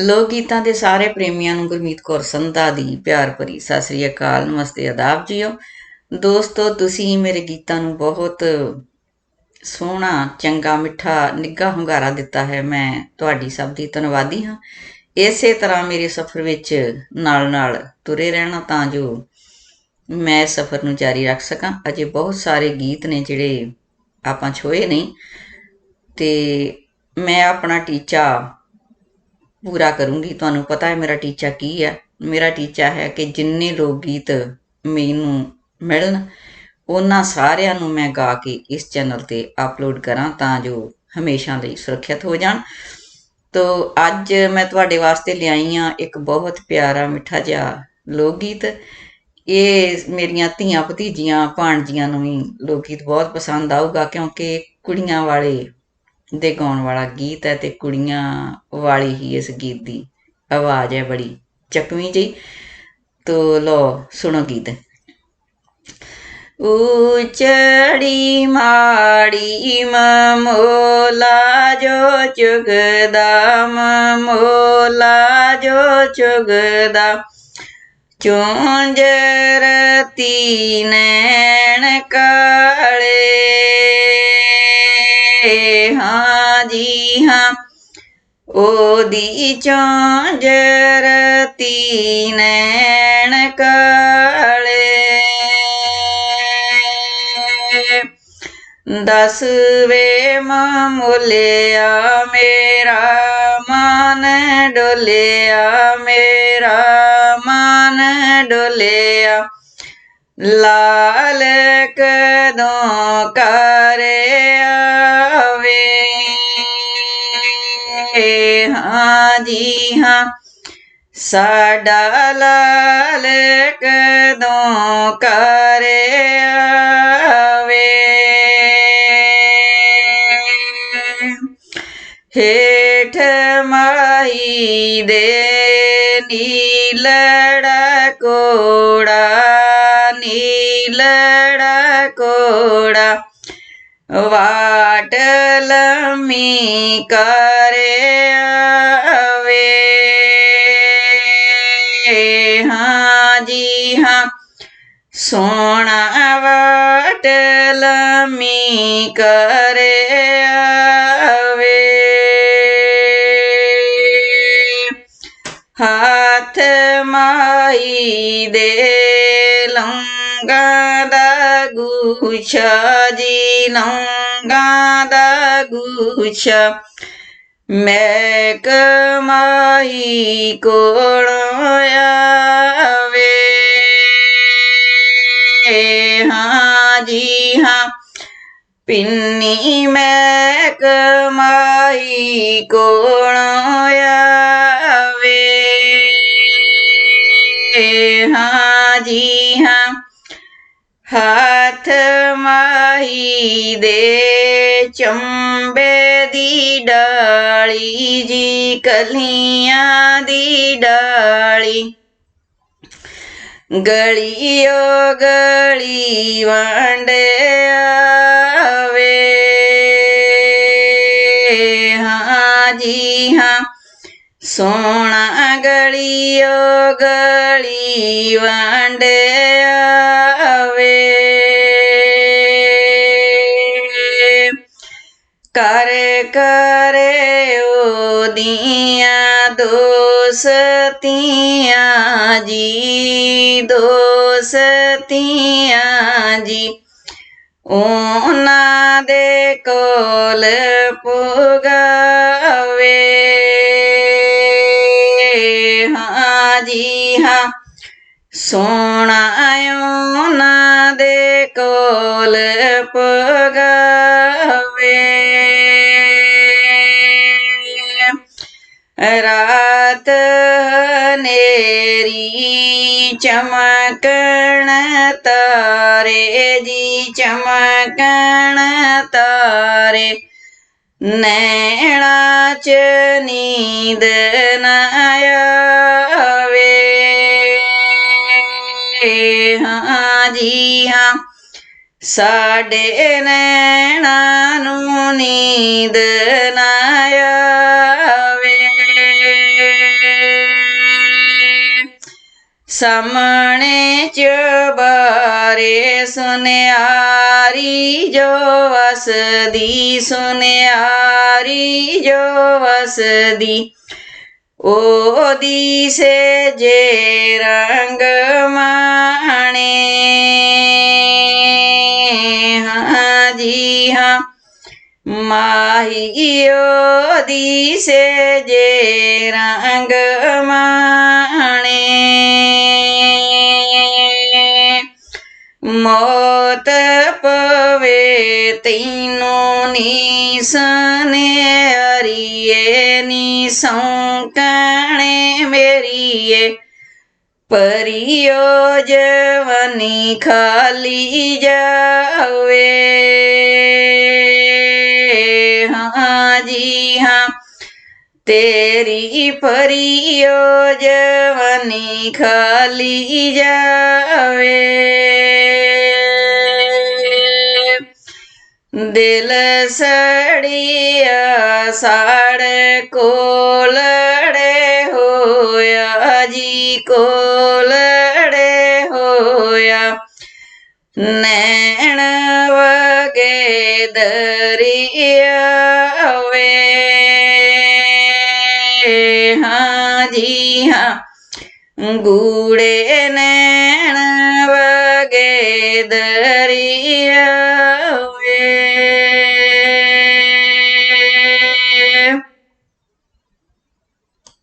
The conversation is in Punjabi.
ਲੋਕ ਗੀਤਾਂ ਦੇ ਸਾਰੇ ਪ੍ਰੇਮੀਆਂ ਨੂੰ ਗੁਰਮੀਤ ਕੌਰ ਸੰਧਾ ਦੀ ਪਿਆਰ ਭਰੀ ਸਤਿ ਸ੍ਰੀ ਅਕਾਲ, ਨਮਸਤੇ ਆਦਾਬ ਜੀਓ। ਦੋਸਤੋ, ਤੁਸੀਂ ਮੇਰੇ ਗੀਤਾਂ ਨੂੰ ਬਹੁਤ ਸੋਹਣਾ, ਚੰਗਾ, ਮਿੱਠਾ, ਨਿੱਘਾ ਹੁੰਗਾਰਾ ਦਿੱਤਾ ਹੈ। ਮੈਂ ਤੁਹਾਡੀ ਸਭ ਦੀ ਧੰਨਵਾਦੀ ਹਾਂ। ਇਸੇ ਤਰ੍ਹਾਂ ਮੇਰੇ ਸਫ਼ਰ ਵਿੱਚ ਨਾਲ-ਨਾਲ ਤੁਰੇ ਰਹਿਣਾ ਤਾਂ ਜੋ ਮੈਂ ਸਫ਼ਰ ਨੂੰ ਜਾਰੀ ਰੱਖ ਸਕਾਂ। ਅਜੇ ਬਹੁਤ ਸਾਰੇ ਗੀਤ ਨੇ ਜਿਹੜੇ ਆਪਾਂ ਛੋਏ ਨਹੀਂ ਤੇ ਮੈਂ ਆਪਣਾ ਟੀਚਾ ਪੂਰਾ ਕਰੂੰਗੀ। ਤੁਹਾਨੂੰ ਪਤਾ ਹੈ ਮੇਰਾ ਟੀਚਾ ਕੀ ਹੈ? ਮੇਰਾ ਟੀਚਾ ਹੈ ਕਿ ਜਿੰਨੇ ਲੋਕ ਗੀਤ ਮੈਨੂੰ ਮਿਲਣ, ਉਹਨਾਂ ਸਾਰਿਆਂ ਨੂੰ ਮੈਂ ਗਾ ਕੇ ਇਸ ਚੈਨਲ ਤੇ ਅਪਲੋਡ ਕਰਾਂ ਤਾਂ ਜੋ ਹਮੇਸ਼ਾ ਲਈ ਸੁਰੱਖਿਅਤ ਹੋ ਜਾਣ। ਤੋ ਅੱਜ ਮੈਂ ਤੁਹਾਡੇ ਵਾਸਤੇ ਲਿਆਈ ਆ ਇੱਕ ਬਹੁਤ ਪਿਆਰਾ, ਮਿੱਠਾ ਜਿਹਾ ਲੋਕ ਗੀਤ। ਇਹ ਮੇਰੀਆਂ ਧੀਆਂ ਭਤੀਜੀਆਂ ਭਾਣਜੀਆਂ ਨੂੰ ਵੀ ਲੋਕ ਗੀਤ ਬਹੁਤ ਪਸੰਦ ਆਊਗਾ ਕਿਉਂਕਿ ਕੁੜੀਆਂ ਵਾਲੇ ਦੇ ਗਾਉਣ ਵਾਲਾ ਗੀਤ ਹੈ ਤੇ ਕੁੜੀਆਂ ਵਾਲੀ ਹੀ ਇਸ ਗੀਤ ਦੀ ਆਵਾਜ਼ ਹੈ ਬੜੀ ਚਕਵੀਂ ਜਿਹੀ। ਤੋ ਲਓ ਸੁਣੋ ਗੀਤ। ਉਚੜੀ ਮਾੜੀ ਮਮੋਲਾ ਜੋ ਚੁਗਦਾ, ਮਮੋਲਾ ਜੋ ਚੁਗਦਾ। ਚੁੰਜਰਤੀ ਨੈਣ ਕਾਲੇ ਹਾਂ ਜੀ ਹਾਂ। ਉਹਦੀ ਚੁੰਜਰਤੀ ਨੈਣ ਕਾਲੇ। ਦਸ ਵੇ ਮਾਮੁਲਿਆ ਮੇਰਾ ਮਨ ਡੋਲਿਆ, ਮੇਰਾ ਮਨ ਡੋਲਿਆ। ਲਾਲ ਕਦੋਂ ਜੀ ਹਾਂ ਸਾਡਾ ਲਾਲ ਕਦੋਂ ਕਰੇ ਆਵੇ ਹੇਠ ਮਾਈ ਦੇ ਨੀਲੜਾ ਕੋੜਾ ਨੀਲੜਾ ਕੋੜਾ ਵਾਟ ਲੰਮੀ ਕਰੇ ਹਾਂ ਜੀ ਹਾਂ। ਸੋਹਣਾ ਵਾਟ ਲੰਮੀ ਕਰੇ ਆਵੇ। ਹੱਥ ਮਾਈ ਦੇ ਲੰਗਾ ਦਾ ਗੁਛਾ ਜੀ, ਲੰਗਾ ਦਾ ਗੁਛਾ। ਮੈਂ ਕਮਾਈ ਕੋਲ ਆਵੇ ਹਾਂ ਜੀ ਹਾਂ ਪਿੰਨੀ ਮੈਂ ਕਮਾਈ ਕੋਲ ਆਵੇ ਹਾਂ ਜੀ ਹਾਂ ਹੱਥ ਮਾਹੀ ਦੇ ਚੰਬੇ ਦੀ ਡਾਲੀ ਜੀ, ਕਲੀਆਂ ਦੀ ਡਾਲੀ। ਗਲੀਓ ਗਲੀ ਵੰਡਿਆ ਵੇ ਹਾਂ ਜੀ, ਹਾਂ। ਸੋਹਣਾ ਗਲੀਓ ਗਲੀ ਵੰਡਿਆ ਦੋਸਤੀਆਂ ਜੀ ਦੋਸਤੀਆਂ ਜੀ। ਉਹਨਾਂ ਦੇ ਕੋਲ ਪੁਗਾਵੇ। ਹਾਂ ਜੀ ਹਾਂ। ਸੋ ਰਾਤ ਨੇਰੀ ਚਮਕਣ ਤਾਰੇ ਜੀ ਚਮਕਣ ਤਾਰੇ। ਨੈਣਾ ਚ ਨੀਂਦ ਨਾ ਆਵੇ। ਹਾਂ ਜੀ ਹਾਂ। ਸਾਡੇ ਨੈਣਾਂ ਨੂੰ ਨੀਂਦ ਨਾ ਆਵੇ। ਸਾਹਮਣੇ ਚਬਾਰੇ ਸੁਨਿਆਰੀ, ਜੋ ਵਸਦੀ ਸੁਨਿਆਰੀ, ਜੋ ਵਸਦੀ। ਉਹਦੀ ਸੇ ਜੇ ਰੰਗ ਮਾਣੇ, ਹਾਂ ਜੀ ਹਾਂ। ਮਾਹੀਓ ਦੀ ਸੇ ਜੇ ਰੰਗ તૈનો નિશને હરિયે નિશંકાણે મેરીએ. પરિયો જવની ખાલી જાવે. હાજી હા, તેરી પરિયો જવની ખાલી જાવે. ਦਿਲ ਸੜਿਆ ਸਾੜ ਕੋਲੜੇ ਹੋਇਆ, ਜੀ ਕੋਲੜੇ ਹੋਇਆ। ਨੈਣ ਵਗੇ ਦਰਿਆ ਵੇ। ਹਾਂ ਜੀ, ਹਾਂ। ਗੂੜੇ ਨੈਣ ਵਗੇ ਦਰਿਆ